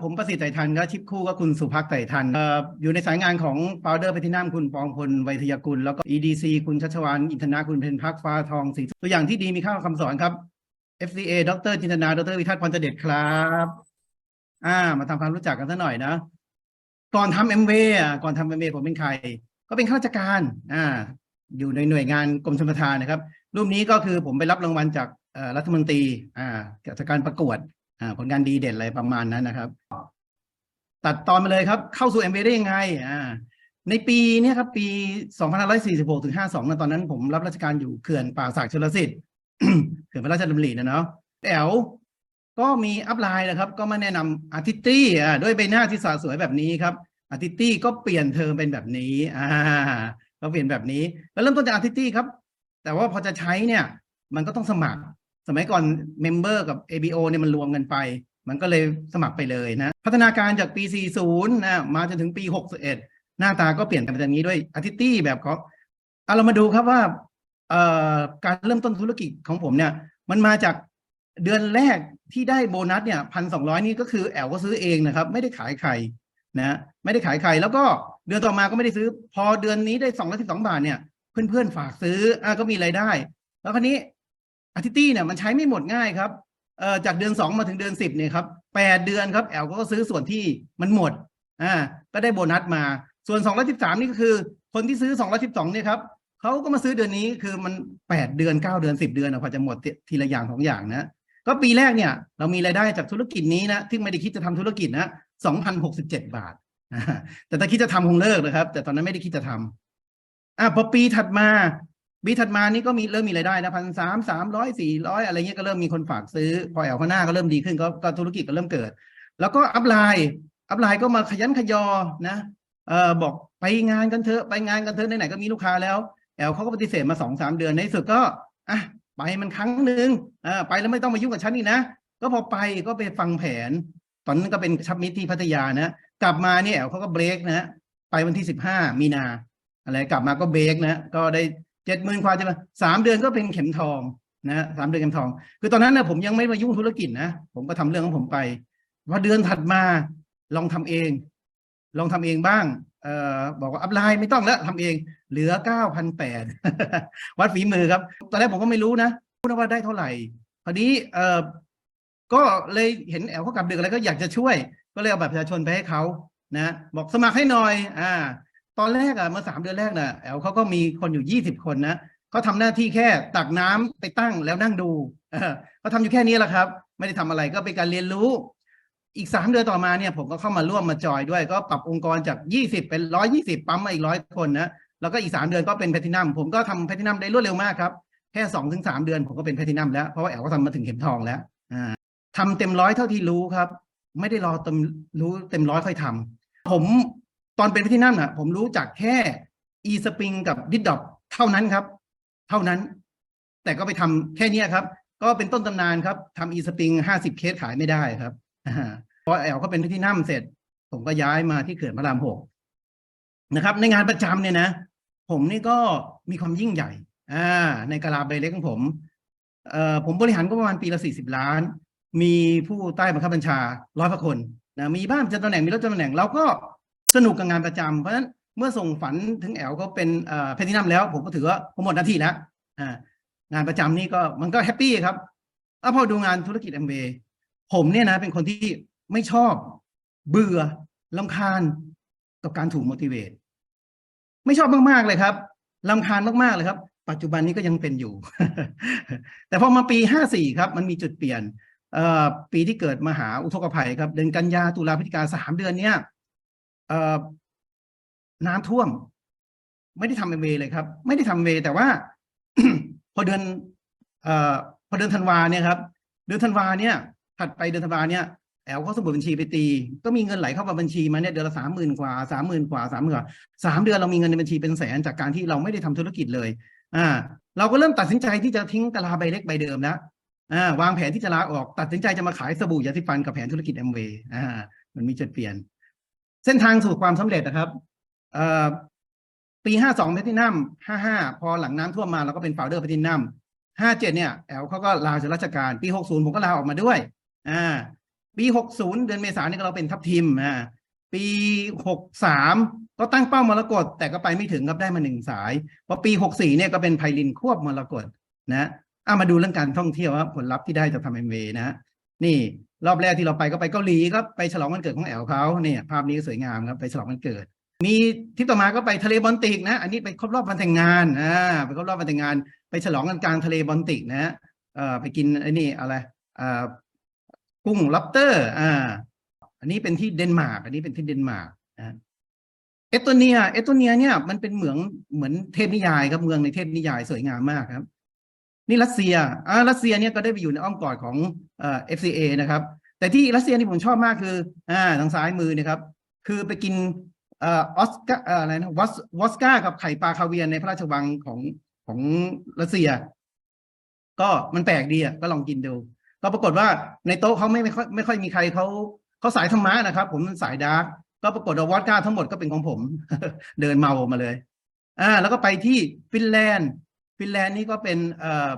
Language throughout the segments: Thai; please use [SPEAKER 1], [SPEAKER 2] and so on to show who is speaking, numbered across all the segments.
[SPEAKER 1] ผมประสิทธิ์ไต่ทันก็ชิปคู่ก็คุณสุภักไต่ทันออยู่ในสายงานของ founder ไปที่น้ำคุณปองพลไวยทยกุล แล้วก็ EDC คุณชัชวานอินทนาคุณเพนพักฟ้าทองสีตัวอย่างที่ดีมีค่าคำสอนครับ FCA ดรจินตนา ดรวิทัศน์พรเจเดชครับ อ่า มาทำความรู้จักกันสักหน่อยนะ ก่อนทำเอ็มเอะก่อนทำเอ็มผมเป็นใคร ก็เป็นข้าราชการ อ่า อยู่ในหน่วยงานกรมชลประทานนะครับ รูปนี้ก็คือผมไปรับรางวัลจากรัฐมนตรี อ่าจากการประกวด ผลงานดีเด่นอะไรประมาณนั้นนะครับ ตัดตอนมาเลยครับ เข้าสู่ MBA ได้ยังไงอ่าในปีนี้ครับ ปี 2546ถึง52นะตอนนั้นผมรับราชการอยู่เขื่อนป่าสักชลสิทธิ์เขื่อนพระราชดำรินะเนาะแอลก็มีอัพไลน์นะครับ ก็มาแนะนำอาร์ติตี้อ่าด้วยใบหน้าที่สาสวยแบบนี้ครับอาร์ติตี้ก็เปลี่ยนเทอมเป็นแบบนี้อ่าก็เปลี่ยนแบบนี้ แล้วเริ่มต้นจากอาร์ติตี้ครับ แต่ว่าพอจะใช้เนี่ย มันก็ต้องสมัคร สมัยก่อนเมมเบอร์กับ ABO เนี่ยมันรวมกันไป มันก็เลยสมัครไปเลยนะ พัฒนาการจากปี 40 นะมาจนถึงปี 61 หน้าตาก็เปลี่ยนไปแบบนี้ด้วยอาร์ติตี้แบบเขาเอาเรามาดูครับว่าการเริ่มต้นธุรกิจของผมเนี่ย มันมาจากเดือนแรกที่ได้โบนัสเนี่ยพันสองร้อยนี่ก็คือแอลก็ซื้อเองนะครับ ไม่ได้ขายใครนะไม่ได้ขายใคร แล้วก็เดือนต่อมาก็ไม่ได้ซื้อ พอเดือนนี้ได้สองร้อยสิบสองบาทเนี่ย เพื่อนๆฝากซื้ออะก็มีรายได้ แล้วคราวนี้ อาร์ติตี้เนี่ยมันใช้ไม่หมดง่ายครับเอ่อจากเดือนสองมาถึงเดือนสิบเนี่ยครับแปดเดือนครับแอลก็ซื้อส่วนที่มันหมดอ่าก็ได้โบนัสมาส่วนสองร้อยสิบสามนี่ก็คือ คนที่ซื้อสองร้อยสิบสองเนี่ยครับเขาก็มาซื้อเดือนนี้คือมันแปดเดือนเก้าเดือนสิบเดือนอะพอจะหมดทีละอย่างสองอย่างนะก็ปีแรกเนี่ย เรามีรายได้จากธุรกิจนี้นะที่ไม่ได้คิดจะทำธุรกิจนะสองพันหกสิบเจ็ดบาทแต่ถ้าคิดจะทำคงเลิกนะครับ แต่ตอนนั้นไม่ได้คิดจะทำอะพอปีถัดมา ปีถัดมานี่ก็มีเริ่มมีรายได้นะพันสามสามร้อยสี่ร้อยอะไรเงี้ยก็เริ่มมีคนฝากซื้อ พอแอลข้างหน้าก็เริ่มดีขึ้นก็ก็ธุรกิจก็เริ่มเกิด แล้วก็อัพไลน์อัพไลน์ก็มาขยันขยอนะเออบอกไปงานกันเถอะไปงานกันเถอะไหนๆก็มีลูกค้าแล้วแอลเขาก็ปฏิเสธมาสองสามเดือนในสุดก็อะไปมันครั้งหนึ่งอ่าไปแล้วไม่ต้องมายุ่งกับฉันอีกนะก็พอไปก็ไปฟังแผน ตอนนั้นก็เป็นชับมิตรที่พัทยานะกลับมาเนี่ยแอลเขาก็เบรกนะไปวันที่สิบห้ามีนาอะไรกลับมาก็เบรกนะก็ได้ เจ็ดหมื่นกว่าใช่ไหมสามเดือนก็เป็นเข็มทองนะสามเดือนเข็มทอง คือตอนนั้นนะผมยังไม่มายุ่งธุรกิจนะผมก็ทำเรื่องของผมไปพอเดือนถัดมาลองทำเอง ลองทำเองบ้างเอ่อบอกว่าอัพไลน์ไม่ต้องแล้วทำเอง เหลือเก้าพันแปดวัดฝีมือครับ ตอนแรกผมก็ไม่รู้นะพูดว่าได้เท่าไหร่พอดีเอ่อก็เลยเห็นแอลเขากลับดึกอะไรก็อยากจะช่วย ก็เลยเอาบัตรประชาชนไปให้เขานะ บอกสมัครให้หน่อย อ่า ตอนแรกอะเมื่อสามเดือนแรกน่ะแอลเขาก็มีคนอยู่ยี่สิบคนนะเขาทำหน้าที่แค่ตักน้ำไปตั้งแล้วนั่งดูเขาทำอยู่แค่นี้แหละครับ ไม่ได้ทำอะไรก็เป็นการเรียนรู้ อีกสามเดือนต่อมาเนี่ยผมก็เข้ามาร่วมมาจอยด้วย ก็ปรับองค์กรจากยี่สิบเป็นร้อยี่สิบปั๊มมาอีกร้อยคนนะแล้วก็อีกสามเดือนก็เป็นแพทินัมผมก็ทำแพทินัมได้รวดเร็วมากครับแค่สองถึงสามเดือนผมก็เป็นแพทินัมแล้วเพราะว่าแอลก็ทำมาถึงเข็มทองแล้วอ่าทำเต็มร้อยเท่าที่รู้ครับ ไม่ได้รอเต็มรู้เต็มร้อยค่อยทำผม ตอนเป็นแพทินัมอะผมรู้จักแค่ e spring กับ d i d o p เท่านั้นครับ เท่านั้น แต่ก็ไปทำแค่เนี้ครับ ก็เป็นต้นตำนานครับทำ e spring ห้าสิบเคสขายไม่ได้ครับพอแอลก็เป็นที่นั่มเสร็จ ผมก็ย้ายมาที่เขื่อนพระรามหกนะครับ ในงานประจำเนี่ยนะ ผมนี่ก็มีความยิ่งใหญ่ อ่า ในกะลาใบเล็กของผมเอ่อผมบริหารก็ประมาณปีละสี่สิบล้าน มีผู้ใต้บังคับบัญชาร้อยกว่าคนนะมีบ้านประตำแหน่งมีรถตำแหน่งเราก็ สนุกกับงานประจำเพราะฉะนั้นเมื่อส่งฝันถึงแอลก็เป็นเอ่อเพทินัมแล้ว ผมก็ถือว่าผมหมดหน้าที่แล้วงานประจำนี่ก็มันก็แฮปปี้ครับแล้วพอดูงานธุรกิจ MV ผมเนี่ยนะ เป็นคนที่ไม่ชอบ เบื่อลำคาญกับการถูก motivate ไม่ชอบมากๆเลยครับลำคาญมากๆเลยครับ ปัจจุบันนี้ก็ยังเป็นอยู่ แต่พอมาปีห้าสี่ครับ มันมีจุดเปลี่ยนปีที่เกิดมหาอุทกภัยครับ เดือนกันยาตุลาพฤศจิกาสามเดือนเนี้ย น้ำท่วม ไม่ได้ทำเอเวเลยครับ ไม่ได้ทำเวแต่ว่า พอเดือนออพอเดือนธันวาเนี่ยครับ เดือนธันวาเนี่ยถัดไปเดือนธันวาเนี่ยแอลเขาสมุดบัญชีไปตี ก็มีเงินไหลเข้ามาบัญชีมาเนี่ยเดือนละสามหมื่นกว่าสามหมื่นกว่าสามหมื่นสามเดือนเรามีเงินในบัญชีเป็นแสนจากการที่เราไม่ได้ทำธุรกิจเลย อ่า เราก็เริ่มตัดสินใจที่จะทิ้งกะลาใบเล็กใบเดิมแล้วอ่าวางแผนที่จะลาออกตัดสินใจจะมาขายสบู่ยาสีฟันกับแผนธุรกิจแอมเวย์อ่ามันมีจุดเปลี่ยน เส้นทางสู่ความสำเร็จนะครับปีห้าสองแพทินัมห้าห้าพอหลังน้ำท่วมมาเราก็เป็นโฟลเดอร์แพทินัมห้าเจ็ดเนี่ยแอลเขาก็ลาจากราชการ ปีหกศูนย์ผมก็ลาออกมาด้วย อ่า ปีหกศูนย์เดือนเมษายนนี่ก็เราเป็นทัพทีมอ่าปีหกสามก็ตั้งเป้ามรกตแต่ก็ไปไม่ถึงครับได้มาหนึ่งสายพอปีหกสี่เนี่ยก็เป็นไพลินควบมรกตนะอะมาดูเรื่องการท่องเที่ยวว่าผลลัพธ์ที่ได้จากทำเอ็มเนะ นี่รอบแรกที่เราไปก็ไปเกาหลีครับไปฉลองวันเกิดของแอลเขาเนี่ยภาพนี้สวยงามครับไปฉลองวันเกิด มีทริปต่อมาก็ไปทะเลบอลติกนะอันนี้ไปครบรอบวันแต่งงานอ่าไปครบรอบวันแต่งงาน ไปฉลองกันกลางทะเลบอลติกนะเอ่อไปกินไอ้นี่อะไรอ่ากุ้งล็อบสเตอร์อ่าอันนี้เป็นที่เดนมาร์กอันนี้เป็นที่เดนมาร์กนะเอสโตเนียเอสโตเนียเนี่ยมันเป็นเหมืองเหมือนเทพนิยายครับเมืองในเทพนิยายสวยงามมากครับ นี่รัสเซียอ่ารัสเซียเนี่ยก็ได้ไปอยู่ในอ้อมกอดของ เอ่อ FCA นะครับ แต่ที่รัสเซียที่ผมชอบมากคืออ่าทางซ้ายมือนะครับ คือไปกินเอ่อออสกาอะไรนะวอสวอสก้ากับไข่ปลาคาเวียร์ในพระราชวังของของรัสเซีย ก็มันแปลกดีอะก็ลองกินดูก็ปรากฏว่าในโต๊ะเขาไม่ไม่ค่อยไม่ค่อยมีใครเขาเขาสายธรรมะนะครับ ผมสายดาร์กก็ปรากฏว่าวอดก้าทั้งหมดก็เป็นของผม เดินเมามาเลย อ่า แล้วก็ไปที่ฟินแลนด์ ฟินแลนด์นี่ก็เป็นเอ่อ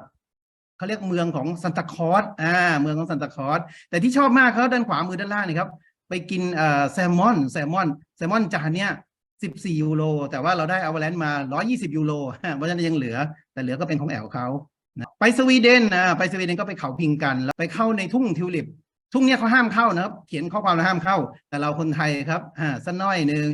[SPEAKER 1] เขาเรียกเมืองของซันตาคอสอ่าเมืองของซันตาคอสแต่ที่ชอบมากเขาด้านขวามือด้านล่างนี่ครับไปกินเอ่อแซลมอนแซลมอนแซลมอนจานเนี้ย14ยูโรแต่ว่าเราได้อวาแลนมา120ยูโรเพราะฉะนั้นยังเหลือ แต่เหลือก็เป็นของแอลเขานะไปสวีเดนอ่าไปสวีเดนก็ไปเขาพิงกันแล้วไปเข้าในทุ่งทิวลิปทุ่งเนี้ยเขาห้ามเข้านะครับ เขียนข้อความแล้วห้ามเข้า แต่เราคนไทยครับอ่าสักน้อยหนึ่ง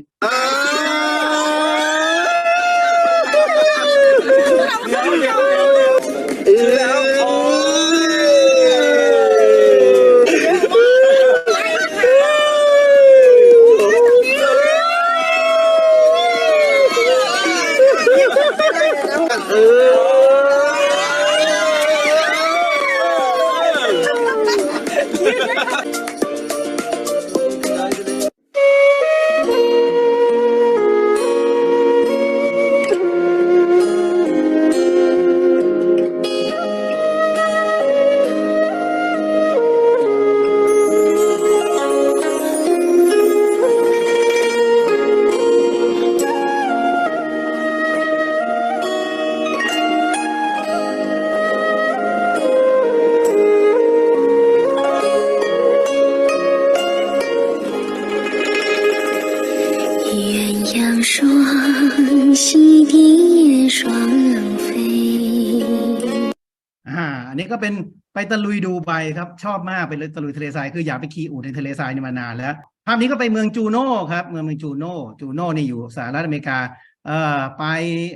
[SPEAKER 1] อันนี้ก็เป็นไปตะลุยดูไบครับ ชอบมากไปเลยตะลุยทะเลทรายคืออยากไปขี่อูฐในทะเลทรายนี่มานานแล้วภาพนี้ก็ไปเมืองจูโน่ครับ เมืองเมืองจูโน่จูโน่นี่อยู่สหรัฐอเมริกาเอ่อไป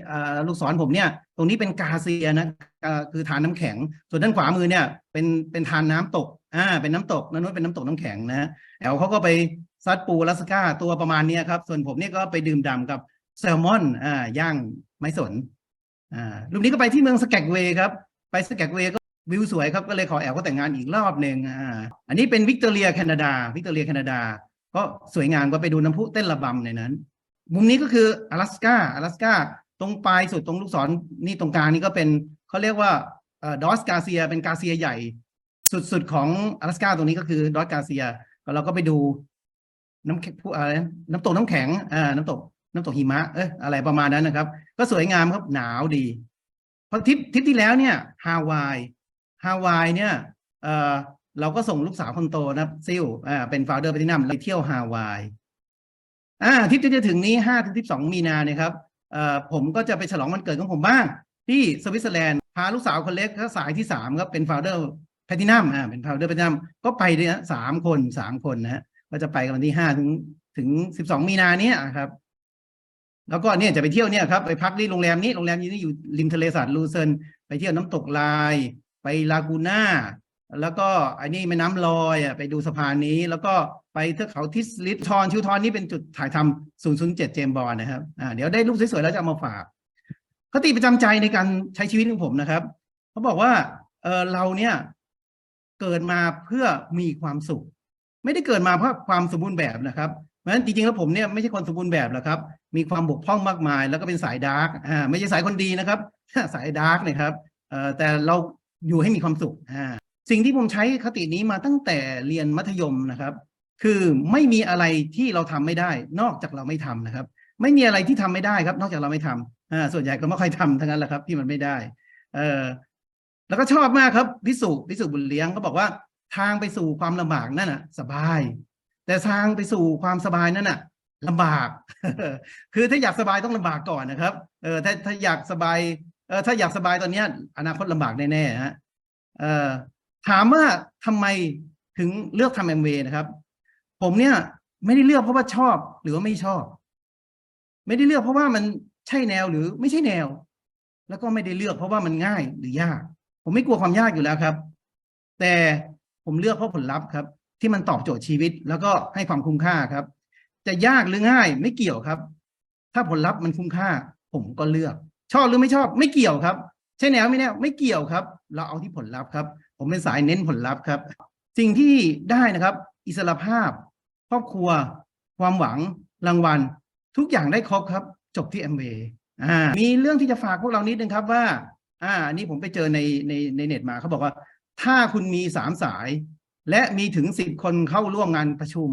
[SPEAKER 1] เอ่อลูกศรผมเนี่ย ตรงนี้เป็นกาเซียนะคือทานน้ำแข็ง ส่วนด้านขวามือเนี่ยเป็นเป็นทานน้ำตกอ่าเป็นน้ำตกนั่นนู้นเป็นน้ำตกน้ำแข็งนะแอลเขาก็ไปซัดปูลาสก้าตัวประมาณนี้ครับ ส่วนผมเนี่ยก็ไปดื่มด่ำกับแซลมอนอ่าย่างไม้สนอ่ารูปนี้ก็ไปที่เมืองสแกกเวย์ครับ ไปสแกกเวยก็ วิวสวยครับ ก็เลยขอแอลก็แต่งงานอีกรอบหนึ่งอ่า อันนี้เป็นวิกตอเรียแคนาดา วิกตอเรียแคนาดา ก็สวยงามก็ไปดูน้ำพุเต้นระบำในนั้น มุมนี้ก็คือ阿拉斯กา阿拉斯กาตรงปลายสุดตรงลูกศรนี่ตรงกลางนี่ก็เป็นเขาเรียกว่าเอ่อดอสกาเซียเป็นกาเซียใหญ่ สุดๆของ阿拉斯กาตรงนี้ก็คือดอสกาเซียก็เราก็ไปดูน้ำแข็งผู้อะไรนะน้ำตกน้ำแข็งอ่าน้ำตก น้ำตกหิมะเอ้ยอะไรประมาณนั้นนะครับ ก็สวยงามครับหนาวดีเพราะทริปทริปที่แล้วเนี่ยฮาวาย ฮาวายเนี่ยเออเราก็ส่งลูกสาวคนโตนับซิลอ่าเป็นฟาวเดอร์ไปที่นั่นไปเที่ยวฮาวายอ่าทริปที่จะถึงนี้ห้าถึงสิบสองมีนาเนี่ยครับเอ่อผมก็จะไปฉลองวันเกิดของผมบ้าง ที่สวิตเซอร์แลนด์พาลูกสาวคนเล็กก็สายที่สามครับเป็นฟาวเดอร์แพทินัมอ่าเป็นฟาวเดอร์แพทินัมก็ไปเนี่ยสามคนสามคนนะฮะก็จะไปกันวันที่ห้าถึงถึงสิบสองมีนาเนี้ยครับแล้วก็เนี่ยจะไปเที่ยวเนี่ยครับไปพักที่โรงแรมนี้โรงแรมนี้อยู่ริมทะเลสาบลูเซิร์นไปเที่ยวน้ำตกลาย ไปลากูน่าแล้วก็อันนี้แม่น้ำลอยอะไปดูสะพานนี้ แล้วก็ไปเทือกเขาทิสลิทอนชิวทอนนี่เป็นจุดถ่ายทำ007 เจมบอลนะครับอ่าเดี๋ยวได้รูปสวยๆแล้วจะเอามาฝากคติประจำใจในการใช้ชีวิตของผมนะครับเขาบอกว่าเออเราเนี่ยเกิดมาเพื่อมีความสุข ไม่ได้เกิดมาเพื่อความสมบูรณ์แบบนะครับเพราะฉะนั้นจริงๆแล้วผมเนี่ยไม่ใช่คนสมบูรณ์แบบหรอกครับ มีความบกพร่องมากมาย แล้วก็เป็นสายดาร์กอ่าไม่ใช่สายคนดีนะครับ สายดาร์กนะครับเอ่อแต่เรา อยู่ให้มีความสุขอ่าสิ่งที่ผมใช้คตินี้มาตั้งแต่เรียนมัธยมนะครับ คือไม่มีอะไรที่เราทำไม่ได้ นอกจากเราไม่ทำนะครับ ไม่มีอะไรที่ทำไม่ได้ครับ นอกจากเราไม่ทำอ่าส่วนใหญ่ก็ไม่ค่อยทำทั้งนั้นแหละครับ ที่มันไม่ได้ เออแล้วก็ชอบมากครับพิสุพิสุบุญเลี้ยงก็บอกว่าทางไปสู่ความลำบากนั่นน่ะ สบาย แต่ทางไปสู่ความสบายนั่นน่ะลำบาก คือถ้าอยากสบายต้องลำบากก่อนนะครับ เออถ้าถ้าอยากสบาย เออถ้าอยากสบายตอนเนี้ยอนาคตลำบากแน่ๆฮะเออถามว่าทำไมถึงเลือกทำเอ็มวย์นะครับ ผมเนี่ยไม่ได้เลือกเพราะว่าชอบหรือว่าไม่ชอบ ไม่ได้เลือกเพราะว่ามันใช่แนวหรือไม่ใช่แนว แล้วก็ไม่ได้เลือกเพราะว่ามันง่ายหรือยาก ผมไม่กลัวความยากอยู่แล้วครับ แต่ผมเลือกเพราะผลลัพธ์ครับ ที่มันตอบโจทย์ชีวิต แล้วก็ให้ความคุ้มค่าครับ จะยากหรือง่ายไม่เกี่ยวครับ ถ้าผลลัพธ์มันคุ้มค่า ผมก็เลือก ชอบหรือไม่ชอบไม่เกี่ยวครับ ใช่แนวไม่แนวไม่เกี่ยวครับ เราเอาที่ผลลัพธ์ครับ ผมเป็นสายเน้นผลลัพธ์ครับ สิ่งที่ได้นะครับ อิสรภาพ ครอบครัว ความหวังรางวัล ทุกอย่างได้ครบครับ จบที่แอมเวย์อ่ามีเรื่องที่จะฝากพวกเรานิดนึงครับว่า อ่าอันนี้ผมไปเจอในในในเน็ตมาเขาบอกว่า ถ้าคุณมีสามสาย และมีถึงสิบคนเข้าร่วมงานประชุม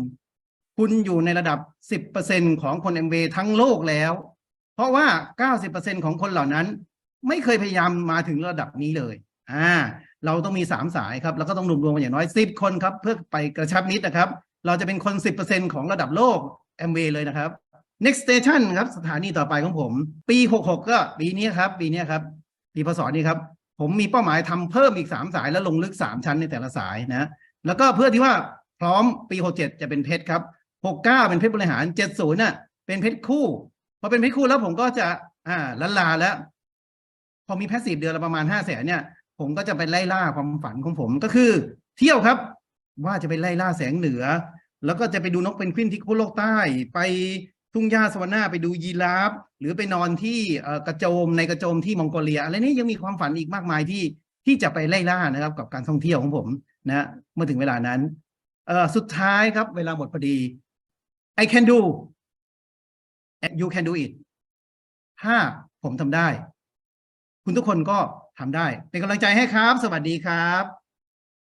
[SPEAKER 1] คุณอยู่ในระดับสิบเปอร์เซ็นของคน MV ทั้งโลกแล้ว ราะว่าเก้าสิบเปอร์เซ็นของคนเหล่านั้น ไม่เคยพยายามมาถึงระดับนี้เลย อ่า เราต้องมีสามสายครับ แล้วก็ต้องรวมรวมกันอย่างน้อยสิบคนครับ เพื่อไปกระชับมิตรนะครับ เราจะเป็นคนสิบเปอร์เซ็นของระดับโลก MV เลยนะครับ next station ครับ สถานีต่อไปของผม ปีหกหกก็ปีนี้ครับ ปีนี้ครับ ปีพศนี้ครับ ผมมีเป้าหมายทำเพิ่มอีกสามสายแล้วลงลึกสามชั้นในแต่ละสายนะ แล้วก็เพื่อที่ว่าพร้อมปีหกเจ็ดจะเป็นเพชรครับหกเก้าเป็นเพชรบริหารเจ็ดศูนย์น่ะเป็นเพชรคู่ พอเป็นเพชรคู่แล้วผมก็จะ อ่าลันลาแล้ว พอมีแพสซีฟเดือนละประมาณห้าแสนเนี่ย ผมก็จะไปไล่ล่าความฝันของผมก็คือ เที่ยวครับ ว่าจะไปไล่ล่าแสงเหนือ แล้วก็จะไปดูนกเป็นกวินที่ขั้วโลกใต้ ไปทุ่งหญ้าสวรรค์ไปดูยีราฟหรือไปนอนที่กระโจมในกระโจมที่มองโกเลียอะไรนี้ยังมีความฝันอีกมากมายที่ที่จะไปไล่ล่านะครับ กับการท่องเที่ยวของผมนะเมื่อถึงเวลานั้น เออสุดท้ายครับ เวลาหมดพอดี I can do you can do it ถ้าผมทำได้ คุณทุกคนก็ทำได้ เป็นกำลังใจให้ครับ สวัสดีครับ